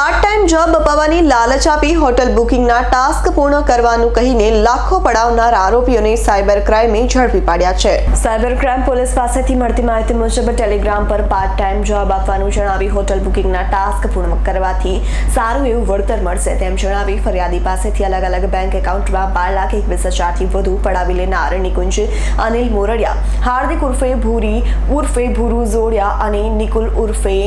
Part time job અપાવવાની લાલચ આપી hotel બુકિંગના task પૂર્ણ કરવાનું કહીને લાખો પડાવનાર આરોપીઓને સાયબર ક્રાઇમે ઝડપી પાડ્યા છે. સાયબર ક્રાઇમ પોલીસ પાસેથી મળતી માહિતી મુજબ ટેલિગ્રામ પર પાર્ટ ટાઈમ જોબ આપવાનું જણાવી હોટલ બુકિંગના ટાસ્ક પૂર્ણ કરવાથી સારું એવું વળતર મળશે તેમ જણાવી ફરિયાદી પાસેથી અલગ અલગ બેંક એકાઉન્ટમાં બાર લાખ એકવીસ હજારથી વધુ પડાવી લેનાર નિકુંજ, અનિલ મોરડિયા, હાર્દિક ઉર્ફે ભૂરી, ઉર્ફે ભૂરુ જોડિયા અને નિકુલ ઉર્ફે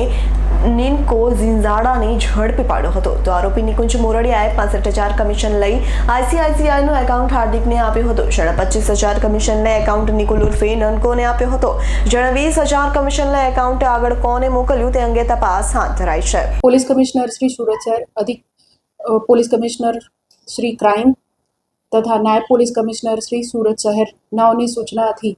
નિનકો ઝિંઝાડાને ઝડપી પાડ્યો હતો તો આરોપી નિકુંજ મોરડિયાએ પાસઠ હજાર કમિશન લઈ આઈસીઆઈસીઆઈનું એકાઉન્ટ હાર્દિકને આપ્યો હતો જેણે પચીસ હજાર કમિશનને એકાઉન્ટ નિકુલ ઉર્ફે નનકોને આપ્યો હતો જેણે વીસ હજાર કમિશનને એકાઉન્ટ આગળ કોને મોકલ્યું તે અંગે તપાસ હાથ ધરાઈ છે પોલીસ કમિશનર શ્રી સુરત શહેર અધિક પોલીસ કમિશનર શ્રી ક્રાઇમ તથા નાયબ પોલીસ કમિશનર શ્રી સુરત શહેર નાઓની સૂચનાથી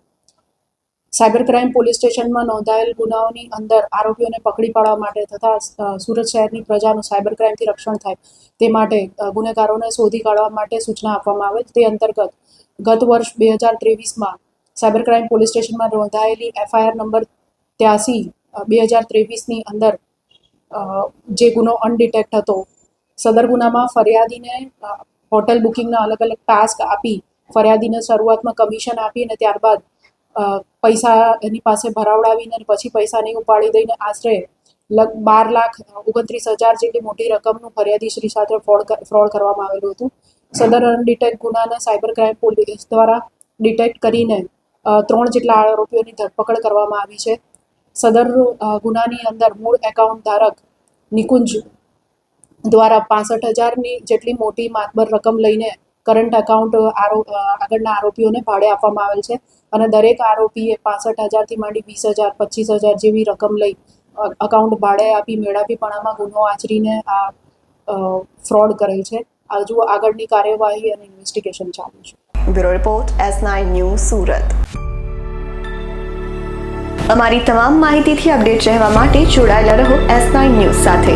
સાયબર ક્રાઇમ પોલીસ સ્ટેશનમાં નોંધાયેલ ગુનાઓની અંદર આરોપીઓને પકડી પાડવા માટે તથા સુરત શહેરની પ્રજાનું સાયબર ક્રાઇમથી રક્ષણ થાય તે માટે ગુનેગારોને શોધી કાઢવા માટે સૂચના આપવામાં આવે તે અંતર્ગત ગત વર્ષ બે હજાર ત્રેવીસમાં સાયબર ક્રાઇમ પોલીસ સ્ટેશનમાં નોંધાયેલી એફઆઈઆર નંબર ત્યાસી બે હજાર ત્રેવીસની અંદર જે ગુનો અનડિટેક્ટ હતો, સદર ગુનામાં ફરિયાદીને હોટલ બુકિંગના અલગ અલગ ટાસ્ક આપી ફરિયાદીને શરૂઆતમાં કમિશન આપી અને ત્યારબાદ પૈસા એની પાસે ભરાવડાવીને પછી પૈસા નહીં ઉપાડી દઈને આશરે લગ બાર લાખ, ઓગણત્રીસ હજાર જેટલી મોટી રકમનું ફરિયાદી શ્રી સાથે ફ્રોડ ફ્રોડ કરવામાં આવેલું હતું. સદર અનડિટેક્ટ ગુનાને સાયબર ક્રાઇમ પોલીસ દ્વારા ડિટેક્ટ કરીને ત્રણ જેટલા આરોપીઓની ધરપકડ કરવામાં આવી છે. સદર ગુનાની અંદર મૂળ એકાઉન્ટ ધારક નિકુંજ દ્વારા પાસઠ હજારની જેટલી મોટી માતબર રકમ લઈને કરંટ એકાઉન્ટ આરો આગળના આરોપીઓને ભાડે આપવામાં આવેલ છે. અને દરેક આરોપીએ પાસઠ હજારથી માંડી વીસ હજાર, પચીસ હજાર જેવી રકમ લઈ અકાઉન્ટ ભાડે આપી મેળાપીપણામાં ગુનો આચરીને આ ફ્રોડ કરેલ છે. હજુ આગળની કાર્યવાહી અને ઇન્વેસ્ટિગેશન ચાલુ છે. Bureau report S nine news, Surat. અમારી તમામ માહિતીથી અપડેટ રહેવા માટે જોડાયેલા રહો એસ નાઇન ન્યૂઝ સાથે.